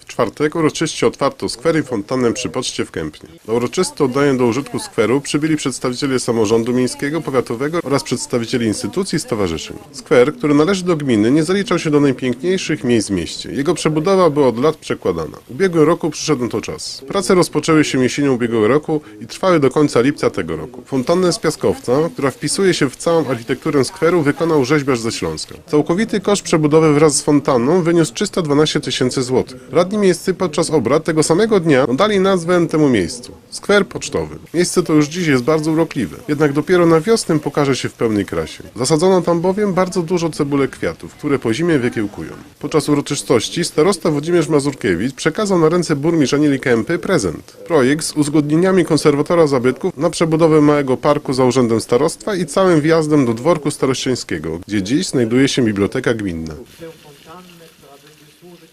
W czwartek uroczyście otwarto skwer i fontannę przy Poczcie w Kępnie. Na uroczyste do użytku skweru przybyli przedstawiciele samorządu miejskiego, powiatowego oraz przedstawicieli instytucji i stowarzyszeń. Skwer, który należy do gminy, nie zaliczał się do najpiękniejszych miejsc w mieście. Jego przebudowa była od lat przekładana. W ubiegłym roku przyszedł na to czas. Prace rozpoczęły się jesienią ubiegłego roku i trwały do końca lipca tego roku. Fontannę z piaskowca, która wpisuje się w całą architekturę skweru, wykonał rzeźbiarz ze Śląska. Całkowity koszt przebudowy wraz z fontanną wyniósł 312 tysięcy złotych. Radni miejscy podczas obrad tego samego dnia dali nazwę temu miejscu. Skwer Pocztowy. Miejsce to już dziś jest bardzo urokliwe, jednak dopiero na wiosnę pokaże się w pełnej krasie. Zasadzono tam bowiem bardzo dużo cebulek kwiatów, które po zimie wykiełkują. Podczas uroczystości starosta Włodzimierz Mazurkiewicz przekazał na ręce burmistrz Anieli Kępy prezent. Projekt z uzgodnieniami konserwatora zabytków na przebudowę małego parku za urzędem starostwa i całym wjazdem do dworku starościańskiego, gdzie dziś znajduje się biblioteka gminna. która będzie służyć